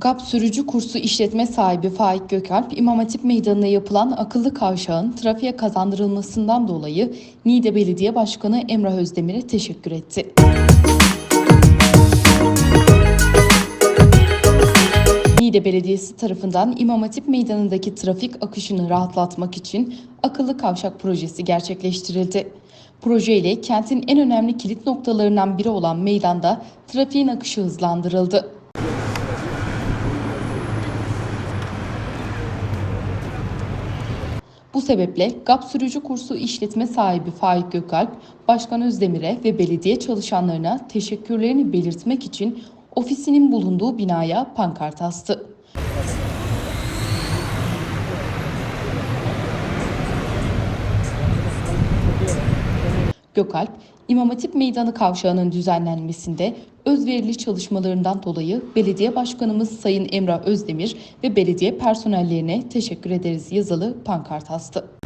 GAP sürücü kursu işletme sahibi Faik Gökalp, İmam Hatip Meydanı'na yapılan akıllı kavşağın trafiğe kazandırılmasından dolayı Niğde Belediye Başkanı Emrah Özdemir'e teşekkür etti. Niğde Belediyesi tarafından İmam Hatip Meydanı'ndaki trafik akışını rahatlatmak için akıllı kavşak projesi gerçekleştirildi. Proje ile kentin en önemli kilit noktalarından biri olan meydanda trafiğin akışı hızlandırıldı. Bu sebeple GAP sürücü kursu işletme sahibi Faik Gökalp, Başkan Özdemir'e ve belediye çalışanlarına teşekkürlerini belirtmek için ofisinin bulunduğu binaya pankart astı. Gökalp, İmam Hatip Meydanı kavşağının düzenlenmesinde özverili çalışmalarından dolayı Belediye Başkanımız Sayın Emrah Özdemir ve belediye personellerine teşekkür ederiz yazılı pankart astı.